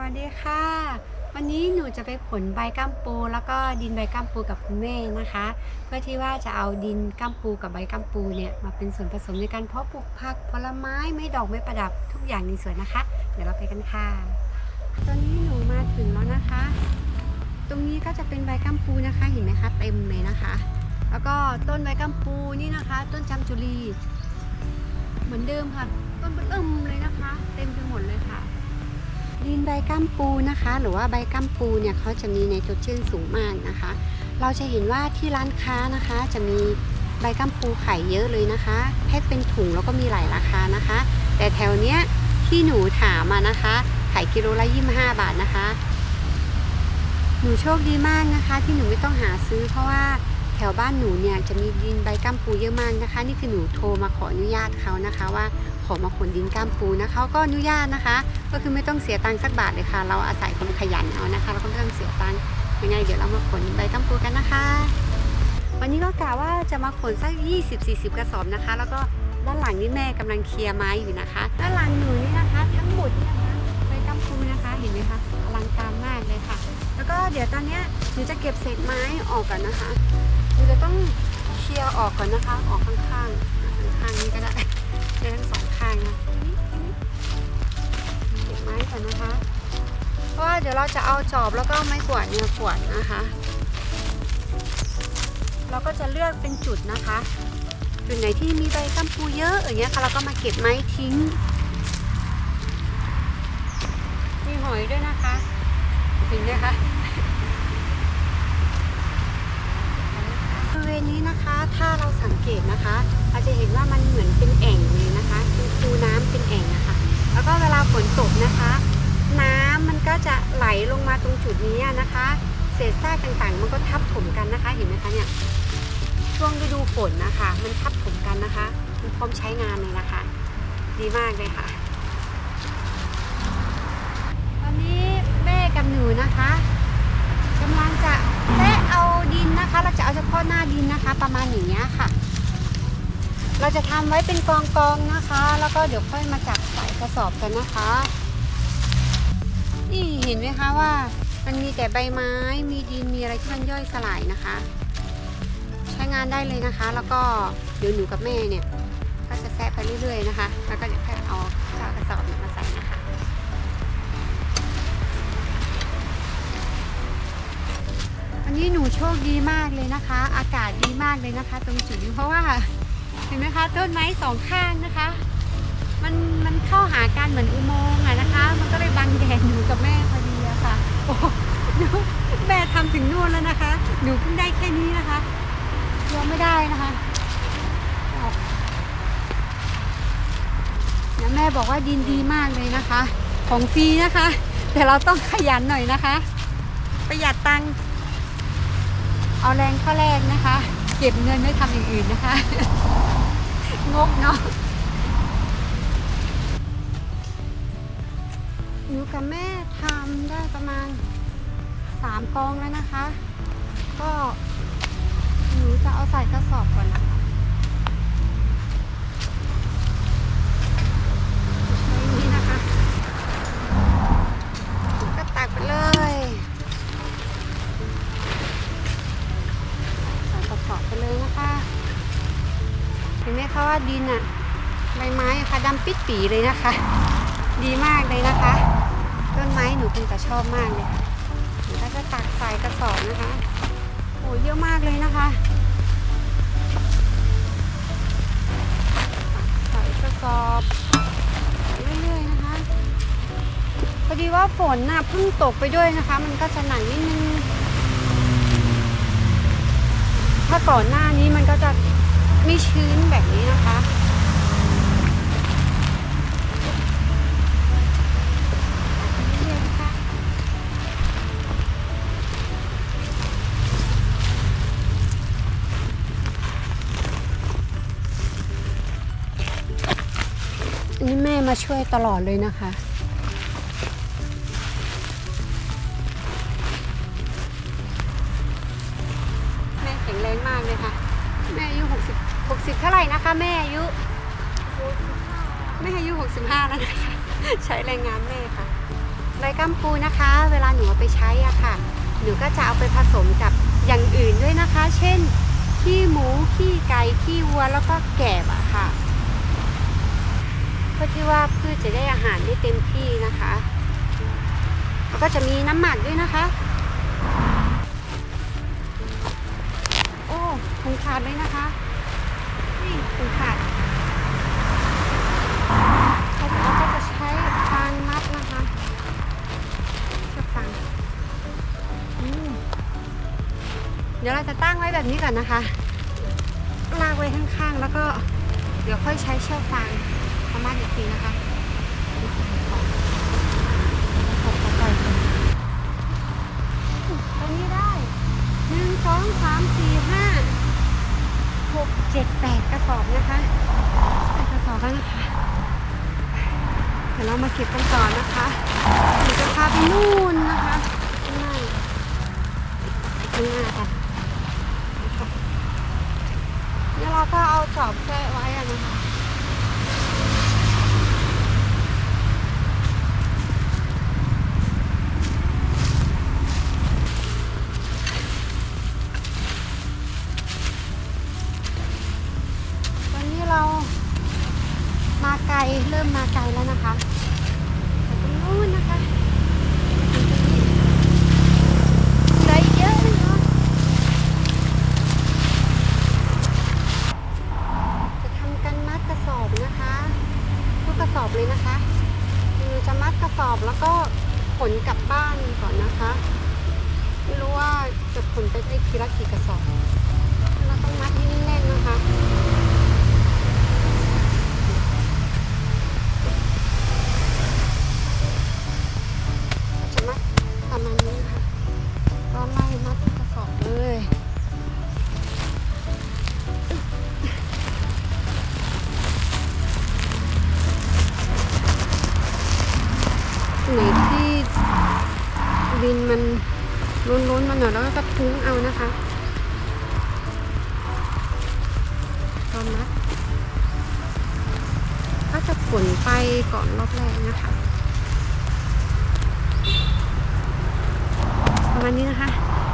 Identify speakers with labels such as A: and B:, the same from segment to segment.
A: วัสดีค่ะ วันนี้หนูจะไปขนใบกัมปูแล้วก็ดินใบกัมปูกับคุณแม่นะคะ เพื่อที่ว่าจะเอาดินกัมปูกับใบกัมปูเนี่ยมาเป็นส่วนผสมในการเพาะปลูกผักผลไม้ไม่ดอกไม่ประดับทุกอย่างในสวนนะคะ เดี๋ยวเราไปกันค่ะ ตอนนี้หนูมาถึงแล้วนะคะ ตรงนี้ก็จะเป็นใบกัมปูนะคะเห็นไหมคะเต็มเลยนะคะ แล้วก็ต้นใบกัมปูนี่นะคะ ต้นจามจุรีเหมือนเดิมค่ะ ต้นเบิ่มเลยนะคะ เต็มไปหมดเลยค่ะ ดินใบกัมปูนะคะ หรือว่าใบกัมปูเนี่ยเขาจะมีไนโตรเจนสูงมากนะคะ เราจะเห็นว่าที่ร้านค้านะคะจะมีใบกัมปูขายเยอะเลยนะคะแพ็คเป็นถุงแล้วก็มีหลายราคานะคะ แต่แถวเนี้ยที่หนูถามมานะคะขายกิโลละ25บาทนะคะ หนูโชคดีมากนะคะ ที่หนูไม่ต้องหาซื้อ เพราะว่าแถวบ้านหนูเนี่ยจะมีดินใบกัมปูเยอะมากนะคะ นี่คือหนูโทรมาขออนุญาตเขานะคะว่า ขอมาขนดินก้ามปูนะเขาก็อนุญาตนะคะ ก็คือไม่ต้องเสียตังค์สักบาทเลยค่ะ เราอาศัยความขยันเอานะคะ เราก็ไม่ต้องเสียตังค์ยังไงเดี๋ยวเรามาขนใบก้ามปูกันนะคะ วันนี้ก็กะว่าจะมาขนสัก 20-40 กระสอบนะคะ แล้วก็ด้านหลังนี่แม่กำลังเคลียร์ไม้อยู่นะคะ ด้านหลังหนูนี่นะคะ ทั้งหมดนี่นะคะใบก้ามปูนะคะ เห็นไหมคะอลังการมากเลยค่ะ แล้วก็เดี๋ยวตอนนี้หนูจะเก็บเศษไม้ออกก่อนนะคะหนูจะต้องเคลียร์ออกก่อนนะคะ ออกข้างๆข้างๆนี้ก็ได้ ได้ทั้งสองข้างนะเก็บไม้ก่อนนะคะ เพราะว่าเดี๋ยวเราจะเอาจอบแล้วก็ไม้กวาดเนี่ยกวาดนะคะ เราก็จะเลือกเป็นจุดนะคะจุดไหนที่มีใบกัมปูเยอะอย่างเงี้ยค่ะเราก็มาเก็บไม้ทิ้งมีหอยด้วยนะคะเห็นไหมคะบริเวณนี้นะคะถ้าเราสังเกตนะคะเราจะเห็นว่ามันเหมือนเป็นแอ่งเลย นะคะคือคูน้ำเป็นแอ่งนะคะ แล้วก็เวลาฝนตกนะคะ น้ำมันก็จะไหลลงมาตรงจุดนี้นะคะ เศษซากต่างๆ มันก็ทับถมกันนะคะ เห็นไหมคะเนี่ย ช่วงฤดูฝนนะคะ มันทับถมกันนะคะ มันพร้อมใช้งานเลยนะคะ ดีมากเลยค่ะ ตอนนี้แม่กับหนูนะคะกำลังจะแซะเอาดินนะคะ เราจะเอาเฉพาะหน้าดินนะคะ ประมาณอย่างเงี้ยค่ะ เราจะทำไว้เป็นกองๆนะคะ แล้วก็เดี๋ยวค่อยมาจับใส่กระสอบกันนะคะ นี่เห็นไหมคะว่ามันมีแต่ใบไม้ มีดิน มีอะไรที่มันย่อยสลายนะคะ ใช้งานได้เลยนะคะ แล้วก็เดี๋ยวหนูกับแม่เนี่ยก็จะแซะไปเรื่อยๆนะคะ แล้วก็เดี๋ยวแค่เอาเจ้าวกระสอบเนี่ยมาใส่นะคะวันนี้หนูโชคดีมากเลยนะคะ อากาศดีมากเลยนะคะ ตรงจุดนี้เพราะว่า ห็นไหมคะต้นไม้สองข้างนะคะ มันมันเข้าหากันเหมือนอุโมงค์อะนะคะ มันก็เลยบังแดดหนูกับแม่พอดีอะค่ะโอ้แม่ทำถึงนู่นแล้วนะคะหนูเพิ่งได้แค่นี้นะคะยังไม่ได้นะคะแล้วแม่บอกว่าดินดีมากเลยนะคะ ของฟรีนะคะ แต่เราต้องขยันหน่อยนะคะ ประหยัดตังค์เอาแรงข้าแรกนะคะ เก็บเงินไม่ทำอย่างอื่นนะคะ งกเนาะหนูกับแม่ทำได้ประมาณสามกองแล้วนะคะ ก็หนูจะเอาใส่กระสอบก่อนนะคะ ว่าดินอะใบไม้อะค่ะดำปิดปีเลยนะคะ ดีมากเลยนะคะ ต้นไม้หนูคงจะชอบมากเลยค่ะหนูก็จะตักใส่กระสอบนะคะโอ้เยอะมากเลยนะคะใส่กระสอบเรื่อยๆนะคะพอดีว่าฝนน่ะเพิ่งตกไปด้วยนะคะ มันก็จะหนักนิดนึงถ้าก่อนหน้านี้มันก็จะ ไม่ชื้นแบบนี้นะคะนะคะอันนี้แม่มาช่วยตลอดเลยนะคะ นะคะแม่อายุแม่อายุ 65 แล้วนะคะ ใช้แรงงานแม่ค่ะ ใบกัมปูนะคะ เวลาหนูเอาไปใช้อะค่ะ หนูก็จะเอาไปผสมกับอย่างอื่นด้วยนะคะ เช่น ขี้หมู ขี้ไก่ ขี้วัว แล้วก็แกบอะค่ะ เพื่อที่ว่าพืชจะได้อาหารได้เต็มที่นะคะ แล้วก็จะมีน้ำหมักด้วยนะคะ โอ้ถุงขาดเลยนะคะ นี่ถุงขาดเขาก็จะใช้ฟางมัดนะคะเชือกฟางเดี๋ยวเราจะตั้งไว้แบบนี้ก่อนนะคะ ลากไว้ข้างๆ แล้วก็เดี๋ยวค่อยใช้เชือกฟางมามัดอีกทีนะคะดูสายของขอบไปตรงนี้ได้หนึ่งสองสามสี่ห้า หกเจ็ดแปดกระสอบนะคะแปดกระสอบแล้วนะคะ เดี๋ยวเรามาเก็บกันต่อนะคะเดี๋ยวจะพาไปนู่นนะคะข้างหน้าข้างหน้าค่ะแล้วเราก็เอาจอบแช่ไว้อะนะคะ มาณนี้นะคะ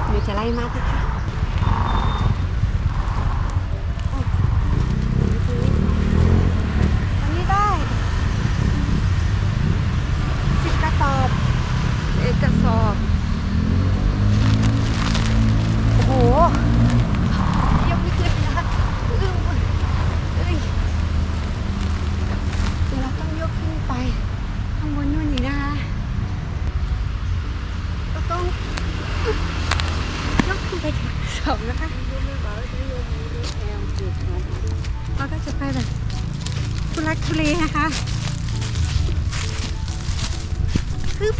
A: เดี๋ยวจะไล่มัดนะคะโอ้ตรงนี้ตรงนี้ได้สิบกระสอบเอกกระสอบ โอ้โหยกไม่ขึ้นนะคะอื้อเอ้ยเดี๋ยวเราต้องยกขึ้นไป ข้างบนนู่นนี่นะคะ ก็ต้องยกขึ้นไปถึงเสานะคะเราก็จะไปแบบ ทุลักทุเลนะคะฮึบ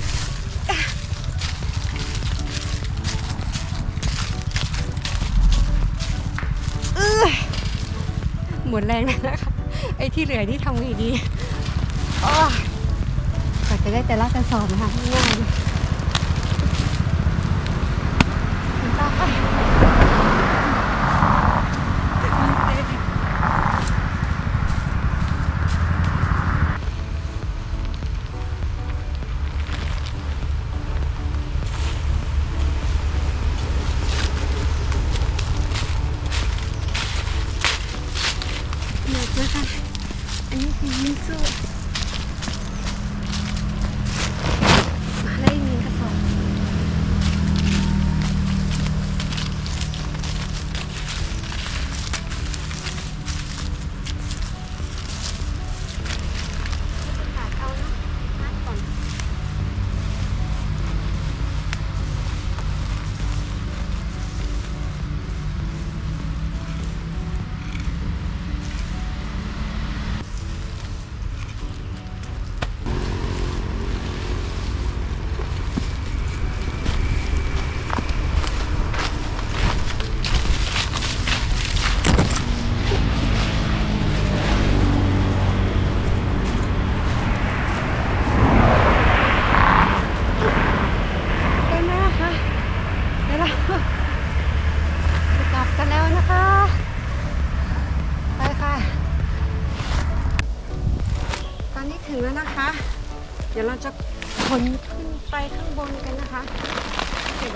A: เออหมดแรงแล้วนะคะไอ้ที่เหลือที่ทำไงดีอ้อกว่าจะได้แต่ละกระสอบนะคะง่าย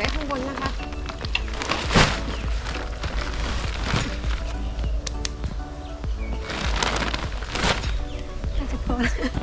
A: ว้ข้างบนนะคะ น่าจะพอแล้ว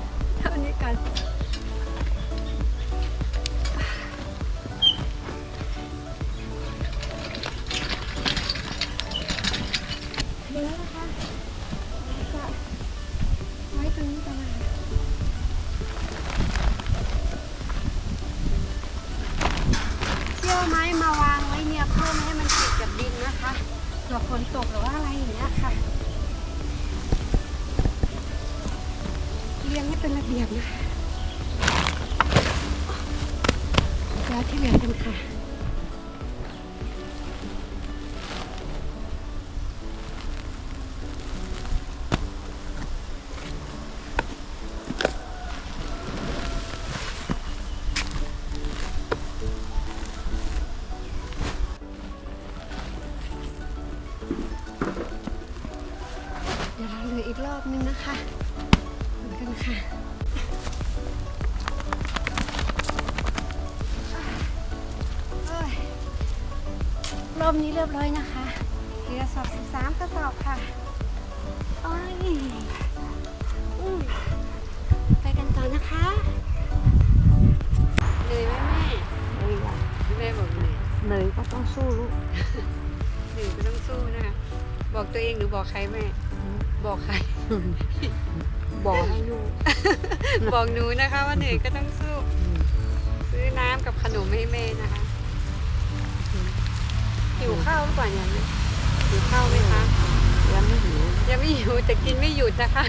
A: งให้เป็นระเบียบนะคะแล้วที่เหลือกันค่ะ รอบนี้เรียบร้อยนะคะเหลือสอบ 13กระสอบค่ะโอ้ยอืมไปกันต่อนะคะเหนื่อยไหมแม่
B: เหนื่อยอะ
A: แม่บอกเหนื่อย
B: เหนื่อยก็ต้องสู้ลูก
A: เหนื่อยก็ต้องสู้นะคะบอกตัวเองหรือบอกใครแม่ บอกใคร
B: บอกให้ลูก
A: บอกหนูนะคะว่าเหนื่อยก็ต้องสู้ ซื้อน้ำกับขนมให้แม่นะคะ หิวข้าวหรือเปล่าเนี่ยแม่หิวข้าวไหมคะ
B: ยังไม่หิว
A: ยังไม่หิวแต่กินไม่หยุดนะคะ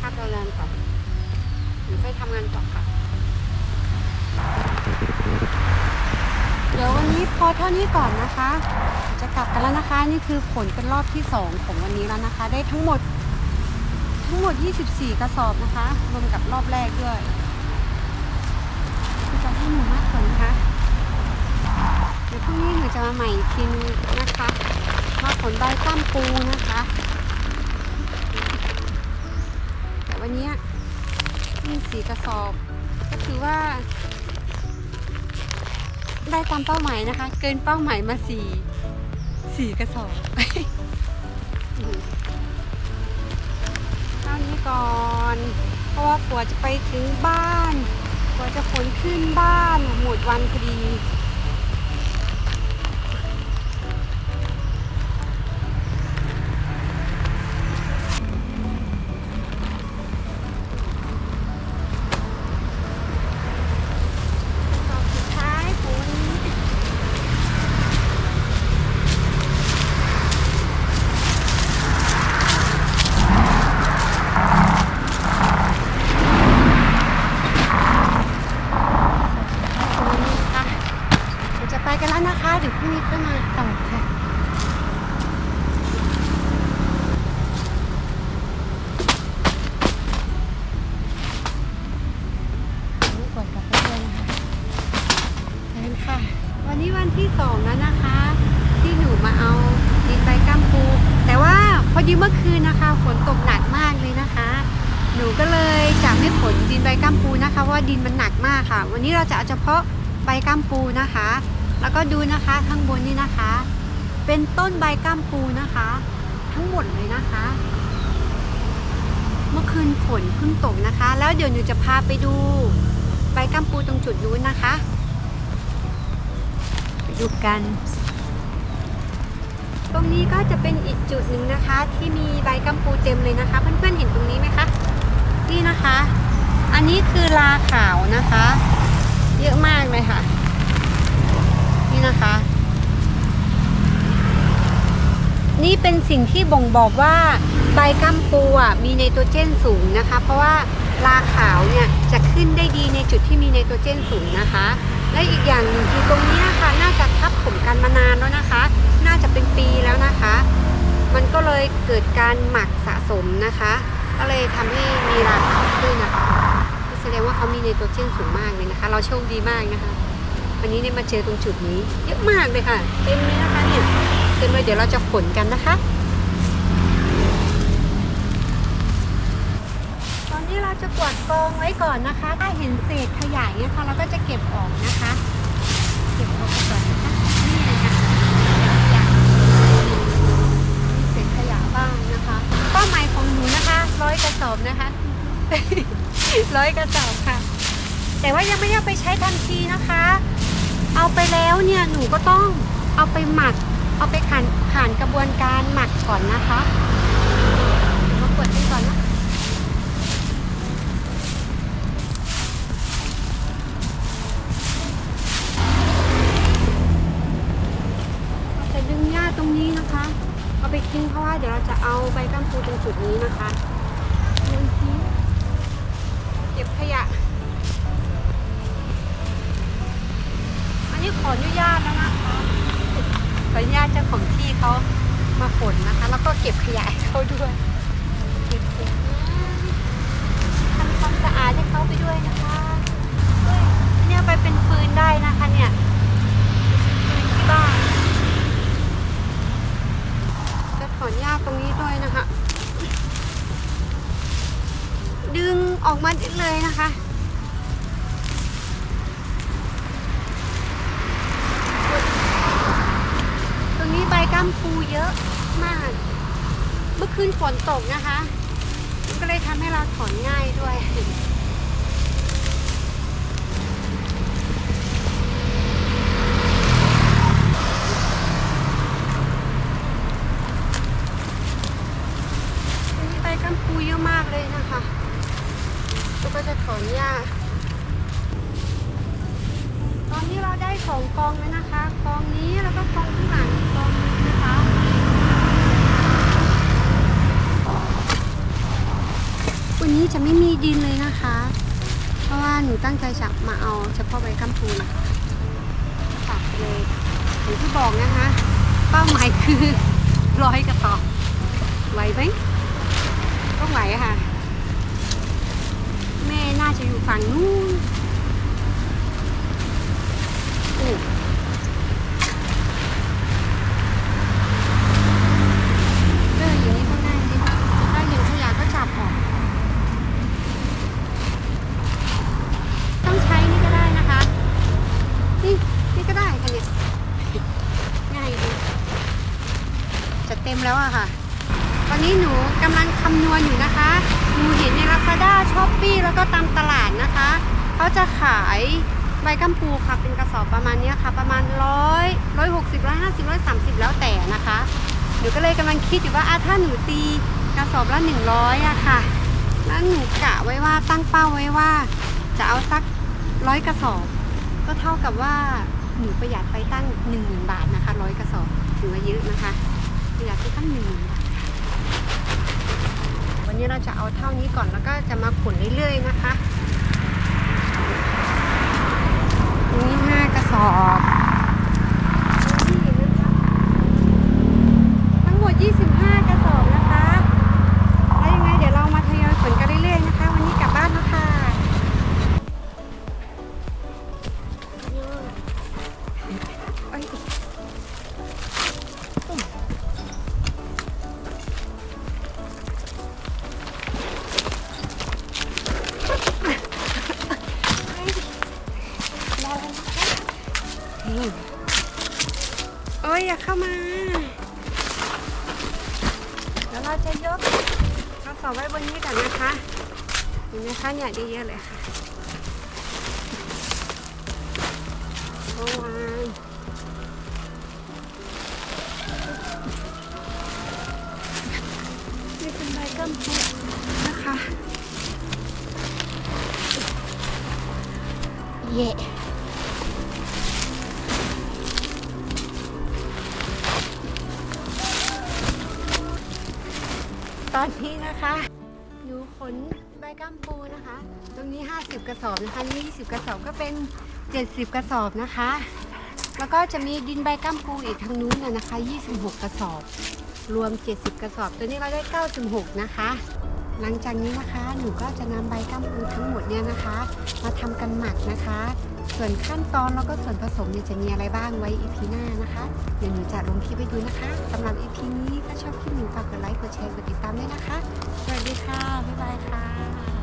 A: พักเราแรงก่อนหรือค่อยทำงานต่อค่ะ เดี๋ยววันนี้พอเท่านี้ก่อนนะคะ จะกลับกันแล้วนะคะ นี่คือผลเป็นรอบที่ 2 ของวันนี้แล้วนะคะ ได้ทั้งหมดทั้งหมด 24 กระสอบนะคะ รวมกับรอบแรกด้วยจะ ให้หนูมากกว่านะคะเดี๋ยวพรุ่งนี้หนูจะมาใหม่อีกทีนึงนะคะมาผลใบกล้มปูนะคะ แต่วันเนี้ยี่สี่กระสอบ ก็ถือว่า ได้ตามเป้าหมายนะคะ เกินเป้าหมายมาสี่สี่กระสอบเท่านี้ก่อน เพราะว่ากว่าจะไปถึงบ้าน กว่าจะขนขึ้นบ้านหมดวันพอดี ค่ะ วันนี้เราจะเอาเฉพาะใบก้ามปูนะคะ แล้วก็ดูนะคะข้างบนนี่นะคะ เป็นต้นใบก้ามปูนะคะ ทั้งหมดเลยนะคะ เมื่อคืนฝนเพิ่งตกนะคะ แล้วเดี๋ยวหนูจะพาไปดูใบก้ามปูตรงจุดนู้นนะคะไปดูกันตรงนี้ก็จะเป็นอีกจุดหนึ่งนะคะ ที่มีใบกัมปูเต็มเลยนะคะ เพื่อนๆเห็นตรงนี้ไหมคะ นี่นะคะ อันนี้คือลาขาวนะคะ เยอะมากเลยค่ะ นี่นะคะ นี่เป็นสิ่งที่บ่งบอกว่าใบกัมปูอะมีไนโตรเจนสูงนะคะ เพราะว่าลาขาวเนี่ยจะขึ้นได้ดีในจุดที่มีไนโตรเจนสูงนะคะ และอีกอย่างหนึ่งคือตรงนี้ค่ะน่าจะทับถมกันมานานแล้วนะคะ น่าจะเป็นปีแล้วนะคะ มันก็เลยเกิดการหมักสะสมนะคะ ก็เลยทำให้มีราคาขึ้นนะคะ สดงว่าเขามีไนโตรเจนสูงมากเลยนะคะ เราโชคดีมากนะคะ วันนี้เนี่ยมาเจอตรงจุดนี้ เยอะมากเลยค่ะ เต็มเลยนะคะเนี่ยเต็มเลยเดี๋ยวเราจะขนกันนะคะ ตอนนี้เราจะกวาดกองไว้ก่อนนะคะ ถ้าเห็นเศษขยะเนี่ยค่ะเราก็จะเก็บออกนะคะ เก็บออกก่อนนะคะขยะมีเศษขยะบ้างนะคะเป้าหมายของหนูนะคะร้อยกระสอบนะคะ ร้อยกระสอบค่ะ แต่ว่ายังไม่ได้เอาไปใช้ทันทีนะคะ เอาไปแล้วเนี่ยหนูก็ต้องเอาไปหมัก เอาไปผ่านผ่านกระบวนการหมักก่อนนะคะเดี๋ยวมาเปิดกันก่อนนะเราจะดึงหญ้าตรงนี้นะคะ เอาไปทิ้งเพราะว่าเดี๋ยวเราจะเอาใบกัมปูตรงจุดนี้นะคะ เก็บขยะ อันนี้ขออนุญาตแล้วนะคะขออนุญาตเจ้าของที่เขามาขนนะคะ แล้วก็เก็บขยะให้เขาด้วยเก็บขยะทำความสะอาดให้เขาไปด้วยนะคะเฮ้ยเนี่ยไปเป็นฟืนได้นะคะเนี่ยฟืนที่บ้านจะถอนหญ้าตรงนี้ด้วยนะคะ ดึงออกมาได้เลยนะคะ ตรงนี้ใบก้ามปูเยอะมาก เมื่อคืนฝนตกนะคะ ก็เลยทำให้เราถอนง่ายด้วย ตรงนี้ใบกัมปูเยอะมากเลยนะคะแล้วก็จะถอนหญ้า ตอนนี้เราได้สองกองแล้วนะคะ กองนี้แล้วก็กองข้างหลังอีกกองนึงนะคะ วั นี้จะไม่มีดินเลยนะคะ เพราะว่าหนูตั้งใจจะมาเอาเฉพาะใบกัมพูนะคะฝากเลยอย่างที่บอกนะคะ เป้าหมายคือร้อยกระสอบไหวไหมต้องไหวะค่ะ แม่น่าจะอยู่ฝั่งนู้นอู้ออย่างนี้ก็ง่ายดีถ้าเห็นขยะก็จับออก ต้องใช้นี่ก็ได้นะคะ นี่ นี่ก็ได้ค่ะเนี่ย ง่ายดี จะเต็ม แล้วอะค่ะ ตอนนี้หนูกำลังคำนวณอยู่นะคะ หนูเห็นใน Lazada s h o p e e แล้วก็ตามตลาดนะคะ เขาจะขายใบกัมปูค่ะ เป็นกระสอบประมาณนี้ค่ะ ประมาณร้อยร้อยหกสิบร้อยห้าสิบร้อยสามสิบแล้วแต่นะคะ หนูก็เลยกำลังคิดอยู่ว่าอถ้าหนูตีกระสอบละหนึ่งร้อยอะค่ะ แล้วหนูกะไว้ว่าตั้งเป้าไว้ว่า จะเอาสักร้อยกระสอบ ก็เท่ากับว่าหนูประหยัดไปตั้งหนึ่งหมื่นบาทนะคะร้อยกระสอบถือว่าเยอะนะคะ ประหยัดไปตั้งหนึ่งวันนี้เราจะเอาเท่านี้ก่อนแล้วก็จะมาขุนเรื่อยๆนะคะนี่ห้ากระสอบ นี่เอ้ยอย่าเข้ามาเดี๋ยวเราจะยกกระสอบไว้บนนี้ก่อนนะคะเห็นไหมคะเนี่ยเยอะเลยค่ะเอาวางนี่เป็นใบกัมพูนะคะ เย่ต อนนี้นะคะหนูขนใบกัมปูนะคะ ตรงนี้ 50 กระสอบนะคะนี่20 กระสอบก็เป็น 70 กระสอบนะคะ แล้วก็จะมีดินใบกัมปูอีกทางนู้นน่ะนะคะ 26 กระสอบ รวม 70 กระสอบ ตัวนี้เราได้ 96 นะคะ หลังจากนี้นะคะหนูก็จะนำใบกัมปูทั้งหมดเนี่ยนะคะ มาทำกันหมักนะคะ ส่วนขั้นตอนแล้วก็ส่วนผสมเนี่ยจะมีอะไรบ้างไว้ EP หน้านะคะ เดี๋ยวหนูจะลงคลิปไปดูนะคะสำหรับอีพีนี้ถ้าชอบคลิปหนูฝากกดไลค์กดแชร์กดติดตามด้วยนะคะ สวัสดีค่ะ บ๊ายบายค่ะ